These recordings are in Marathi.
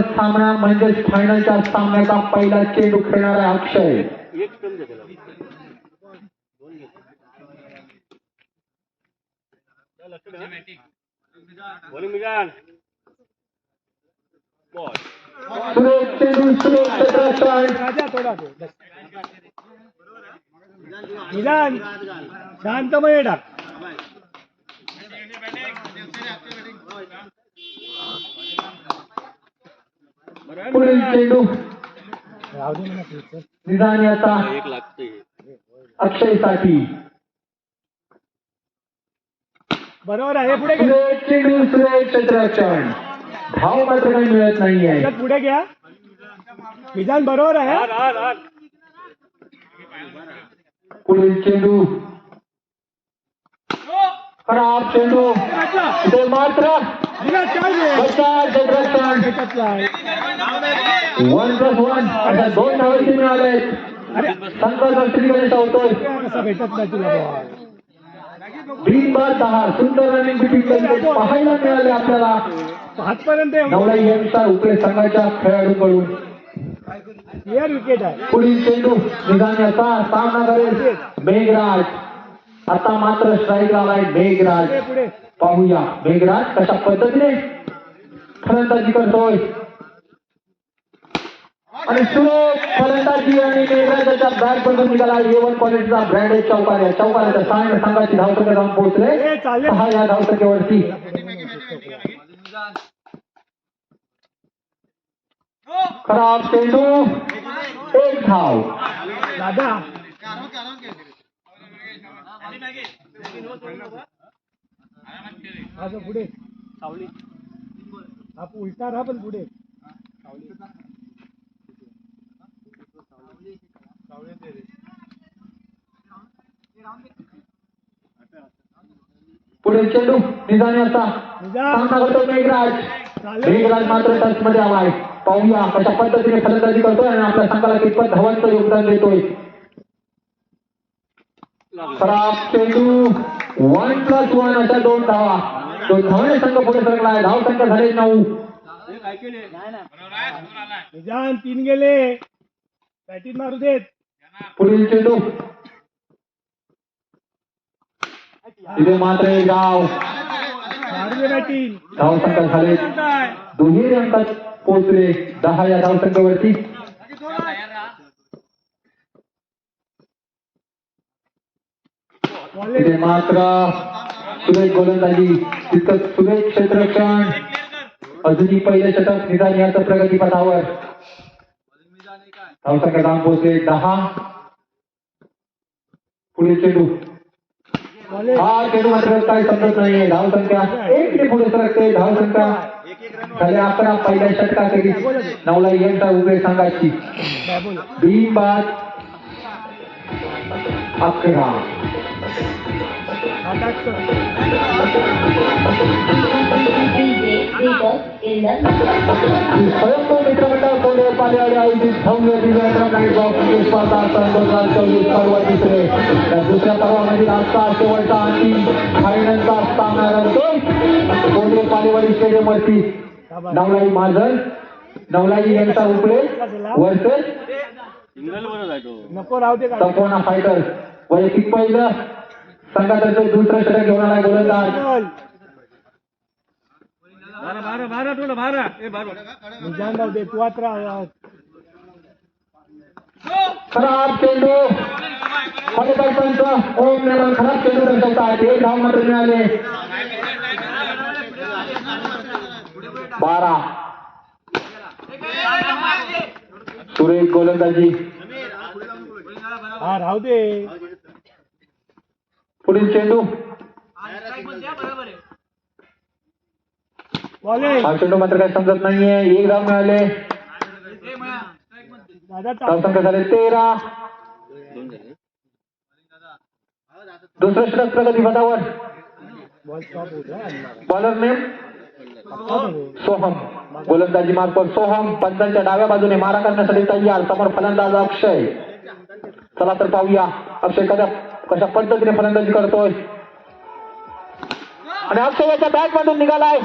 सामना म्हणजे फायनलच्या सामन्याचा पहिला चेंडू खेळणार आहे अक्षय शांतमय चेंडू पुढील चेंडू. निदान याचा अक्षयसाठी बरोबर आहे पुढे चेंडू सुरेश क्षेत्ररक्षण धाव मात्र काही मिळत नाहीये पुढे घ्या विधान बरोबर आहे पुढील चेंडू खराब चेंडू मात्र वन प्लस वन आता दोन धावांची मिळाले संकल्प संघर्ष धावतोय. तीन बार दहा. सुंदर रनिंग बिटिंग पाहायला मिळाले आपल्याला. हातपर्यंत यांचा संघाच्या खेळाडूकडून. पुढील चेंडू निघाण्याचा सामना करेल. मेघराज. आता मात्र स्ट्राईक आलाय पुढे पाहूया. मेघराज कशा पद्धतीने फलंदाजी करतोय. आणि फलंदाजी आणि मेघराजाच्या बॅट बंधून निघाला एवन क्वालिटीचा ब्रँडेड चौकार्या चौकार्याच्या सहाय्य संघाची धावसंख्या जाऊन पोहोचले. सहा या धावसंख्येवरती. खराब चेंडू एक धाव. दादा. हा जो पुढे. सावली. हा उलटा राहा पण पुढे. पुढे चेंडू. सामना करतो मेघराज. मात्र टच मध्ये आलाय. पाहूया कशा पद्धतीने फलंदाजी करतोय आणि आपल्या संघाला कितपत धावांचं योगदान देतोय. खराब चेंडू वन प्लस वन अशा दोन धावा. दोन धावणे संघ पुढे सरकलाय धाव संख्या झाले नऊ. निजान तीन गेले. बॅटिंग मारू देत. पुढील चेंडू. इथे मात्र एक धाव. संख्या झाले. दोन्ही अंकात पोहोचले. दहा या धाव संख्येवरती इथे मात्र सुरेश गोलंदाजी तिथं सुरेश क्षेत्रक्षण अजूनही पहिल्या शतक निदान याचं प्रगतीपथावर धावसंख्या धाव पोहोचले दहा. पुढे चेंडू. हा चेंडू मात्र काही समजत नाहीये. धाव संख्या एक ते पुढे सरकते. धाव संख्या झाले अकरा. पहिल्या षटकाखेरीस नवला यांचा उभे सांगायची भीम बाद अकरा. स्वयंभू मित्रमंडळ कोल्हे पालेवाडी आयोजित भव्य दिव्य बॉक्सिंग स्पर्धा पर्व तिसरे तर दुसऱ्या पर्वामधील आजचा शेवटचा अंतिम फायनलचा सामना रंगतोय कोल्हे पालेवाडी स्टेडियम वरती नवलाई माझन नवलाई यांचा उपले वर्सेस नको राहते संपूर्ण फायटर वैयक्तिक पहिलं संघातर्फे दुसरं षटक घेऊन आलाय गोलंदाज खराब चेंडू पंच ओम खराब चेंडू दर्शवतात एक धाव मात्र मिळाले बारा सुरेश गोलंदाजी। हा राहू दे। पुढील चेंडू. हा चेंडू मात्र काही समजत नाहीये. एक धाव मिळाले. धाव संख्या झाले तेरा. दुसरं षटक प्रगती आहे बॉलर नेम सोहम. गोलंदाजी मार्फत सोहम पंचांच्या डाव्या बाजूने मारा करण्यासाठी तयार. समोर फलंदाज अक्षय. चला तर पाहूया. अक्षय कशा कशा पद्धतीने फलंदाजी करतोय? आणि अक्षयाच्या बॅट मधून निघालाय.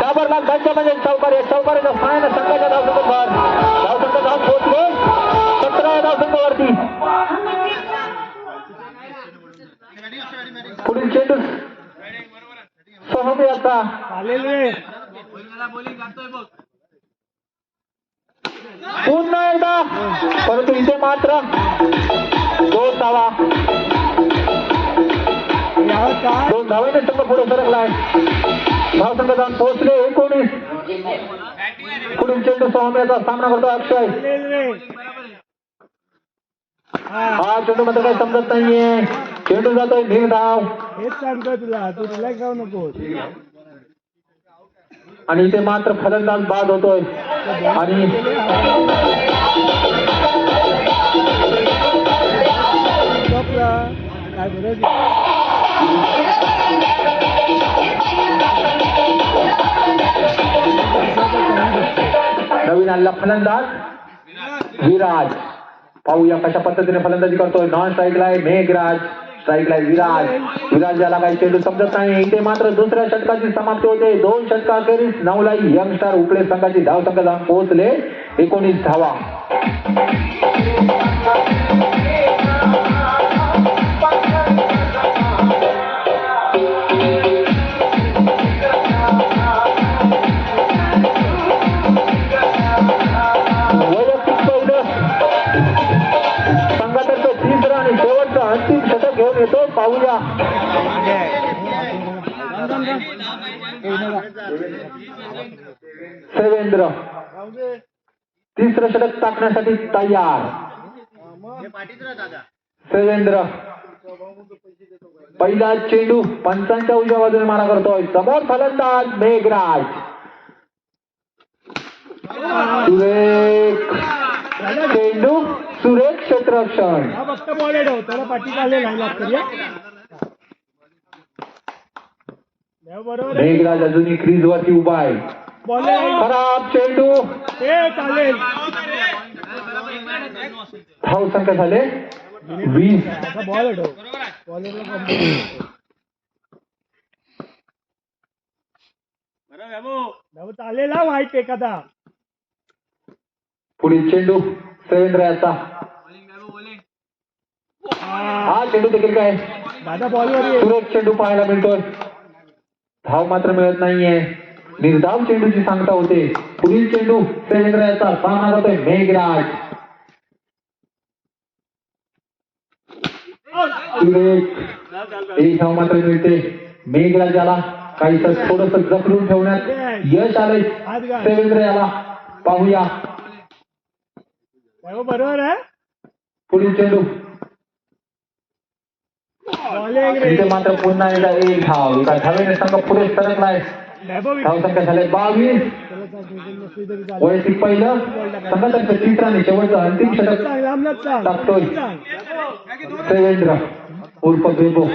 डाबर लाग म्हणजे चौकार चौकारीच्या सायन संघाच्या धावसंघावर धावसंघ धाव पोहोचले सतरा धावसंघावरती पुढील चेंडू सोहम याचा. चालेल पुन्हा एकदा. परंतु इथे मात्र दोन धावाने संघ पुढे सरकलाय धाव संघ जाऊन पोहोचले एकोणीस पुढील चेंडू सोहम्याचा सामना करतो अक्षय. हा चेंडू मध्ये काही समजत नाहीये. चेंडू जातोय निर्धाव हेच सांगतोय तुला तू रिलॅक्स जाऊ नकोस आणि इथे मात्र फलंदाज बाद होतोय. आणि काय आहे? नवीन आणला फलंदाज. विराज. पाहूया कशा पद्धतीने फलंदाजी करतोय. नॉन स्ट्राईकला आहे मेघराज. स्ट्राईकला विराज. विराज याला काही चेंडू समजत नाही. इथे मात्र दुसऱ्या षटकाची समाप्ती होते. दोन षटकाखेरीज नवलाई यंगस्टार उपले संघाची धाव संघ पोहोचले. एकोणीस धावा. सेवेंद्र तिसरं षटक टाकण्यासाठी तयार. सेवेंद्र पहिला चेंडू पंचांच्या उजव्या बाजूने मारा करतोय. समोर फलंदाज मेघराज. सुरेख. चेंडू सुरेख क्षेत्ररक्षण. मेघराज अजूनही क्रीज वरती उभा आहे. खराब चेंडू। चालेल धाव संख्या झाले वीस। बॉल कंप्लीट देव चालेल वाईट एखादा। पुढील चेंडू सेवेंद्र याचा हा, चेंडू देखील काय? दादा बॉलवर ये। चेंडू पाहायला मिळतोय. धाव मात्र मिळत नाहीये. निर्धाव चेंडूची सांगता होते. पुढील चेंडू याचा सामना करतोय मेघराज. एक. धाव मात्र मिळते. मेघराज याला काहीस थोडस जखडून ठेवण्यात यश आलंय. सेवेंद्र याला पाहूया. देव बरोबर आहे. पुढील चेंडू. मात्र पुन्हा एकदा एक धाव. एका धावेने संघ पुढे सरकलाय. वैभव धाव संख्या झाले बावीस त्याला सांगितलं नसली तरी चालेल. वैयक्तिक पहिलं संघातर्फे तिसरा आणि शेवटचं अंतिम षटक सांग रामनाथ सांग टाकतोय. सांग सेवेंद्र उर्फ बेबो।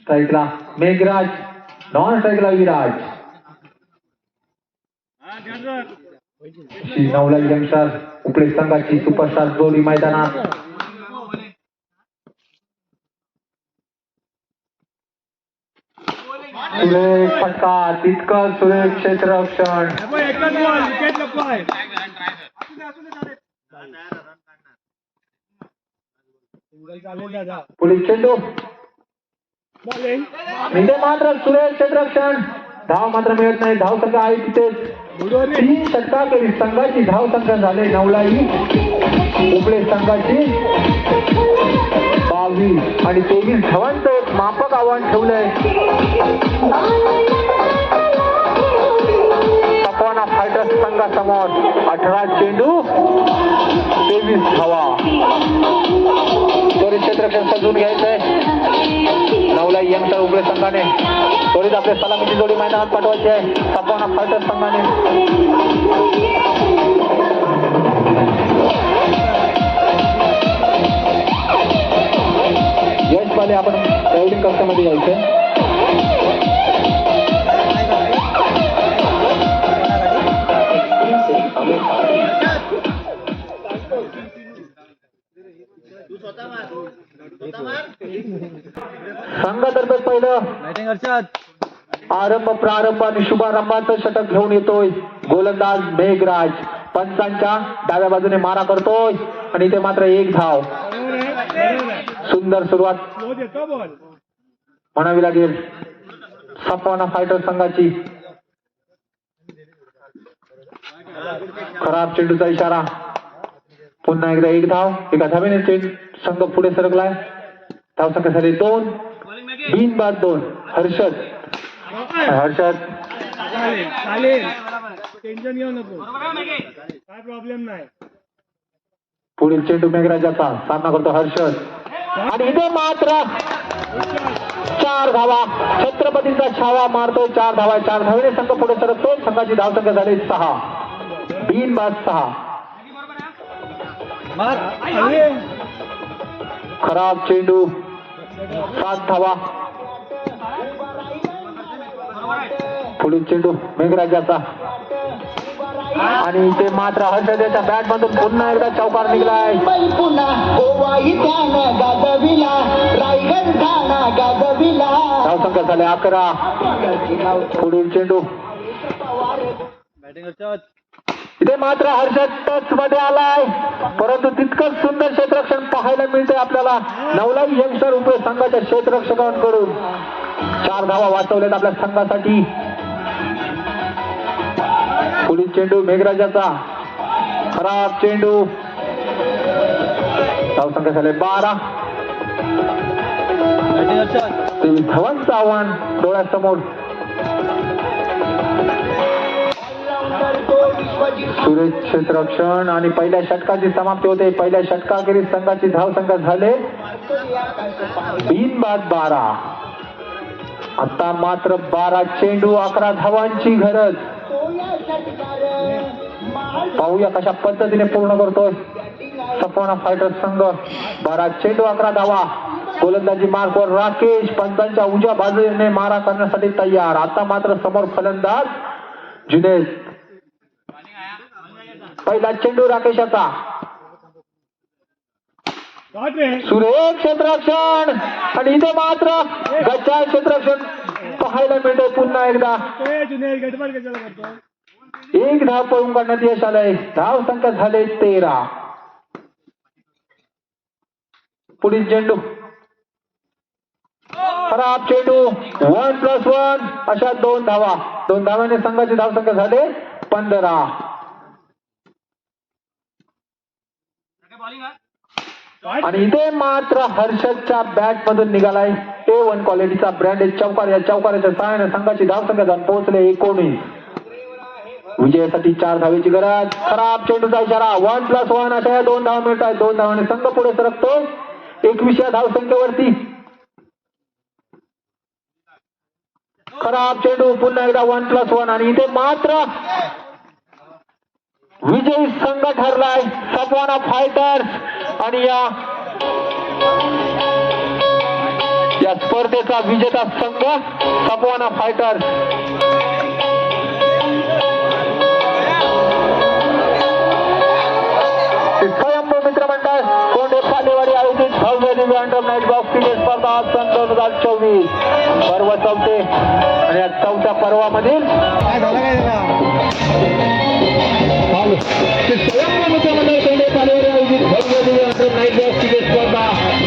स्ट्राईकला मेघराज नॉन स्ट्राईकला विराज। श्री नवला यंगस्टर उपले संघाची सुपरस्टार जोडी मैदानात. सुरेख फटका तितकं सुरेख क्षेत्ररक्षण. पुढील चेंडू. बॉल मात्र सुरेख क्षेत्ररक्षण. धाव मात्र मिळत नाही. धाव संख्या आहे तिथेच. बरोबर आहे. संघाची धाव संख्या झाले नवलाई उपले संघाची. बावीस आणि तेवीस धावांचं एक मापक आव्हान ठेवलंय. सपवाना फायटर्स संघासमोर अठरा चेंडू तेवीस धावा. त्वरित क्षेत्ररक्षण सजून घ्यायचंय. नवलाई यंगस्टर उघडे संघाने. त्वरित आपल्या सलामीची जोडी मैदानात पाठवायची आहे. सपवाना फायटर संघाने. यश पाले आपण ट्रॅव्हलिंग कक्षामध्ये यायचंय संघातर्फे पहिलं. आरंभ प्रारंभ आणि शुभारंभाचं षटक घेऊन येतोय. गोलंदाज मेघराज पंचांच्या डाव्या बाजूने मारा करतोय. आणि इथे मात्र एक धाव. सुंदर सुरुवात. म्हणावी लागेल सपवाना फायटर संघाची. खराब चेंडूचा इशारा. पुन्हा एकदा एक धाव. एका धावेने चेंडू संघ पुढे सरकलाय. धावसा कसा झाली दोन बिन बाद दोन. हर्षद. हर्षद. चालेल चालेल टेन्शन घेऊ नको काय प्रॉब्लेम नाही पुढील चेंडू मेघराजाचा सामना करतो हर्षद. आणि इथे मात्र चार धावा. छत्रपतीचा छावा मारतो चार धावा चार धावेने संघ पुढे सरकतो. संघाची धावसंख्या झाली सहा. बिन बाद सहा. खराब चेंडू. सात धावा. पुढील चेंडू मेघराजाचा. आणि इथे मात्र हर्षदेच्या बॅट मधून पुन्हा एकदा चौकार निघलाय. मुंबई धावसंख्या झाले अकरा. पुढील चेंडू. बॅटिंग इथे मात्र हर्षद टच मध्ये आलाय. परंतु तितकंच सुंदर क्षेत्ररक्षण पाहायला मिळते आपल्याला. नवलाई यंगस्टर रुपये संघाच्या क्षेत्ररक्षकांकडून. चार धावा वाचवल्यात आपल्या संघासाठी. पुढील चेंडू मेघराजाचा. खराब चेंडू. धावसंख्या झाले बारा. तेवीस धावांचं आव्हान डोळ्यासमोर. सुरेश क्षेत्ररक्षण आणि पहिल्या षटकाची समाप्ती होते. पहिल्या षटकाखेरीज संघाची धाव संघ झाले. बिन बाद बारा. आता मात्र बारा चेंडू अकरा धावांची गरज. पाहूया कशा पद्धतीने पूर्ण करतोय सपवणा फायटर संघ. बारा चेंडू अकरा धावा. गोलंदाजी मार्कवर राकेश पंतांच्या उजव्या बाजूने मारा करण्यासाठी तयार. आता मात्र समोर फलंदाज जुनेद पहिला चेंडू राकेशाचा. सुरेख क्षेत्रक्षण आणि इथे मात्र गच्चा क्षेत्रक्षण पाहायला मिळतंय पुन्हा एकदा. एक धाव पळून काढण्यात यश आलंय. धाव संख्या झाले तेरा. पुढील चेंडू. खराब चेंडू. One plus one. अशा दोन धावा. दोन धावाने संघाची धाव संख्या झाले पंधरा. आणि इथे मात्र हर्षदच्या बॅट मधून निघालाय. ए वन क्वालिटीचा ब्रँडेड चौकार या चौकाराच्या सहाय्याने संघाची धावसंख्या जाऊन पोहोचले एकोणीस. विजयासाठी चार धावेची गरज. खराब चेंडूचा इशारा. वन प्लस वन अशा या दोन धाव मिळत आहेत दोन धावाने संघ पुढे सरकतो एकवीसच्या धावसंख्येवरती. खराब चेंडू पुन्हा एकदा वन प्लस वन आणि इथे मात्र विजयी संघ ठरलाय. सपवाना फायटर्स आणि या या स्पर्धेचा विजेता संघ सपवाना फायटर्स स्वयंभू मित्रमंडळ कोंडे पालेवाडी आयोजित भव्य Divya under night box cricket स्पर्धा आज सन दोन हजार चोवीस. पर्व चौथे आणि या चौथ्या पर्वामधील काय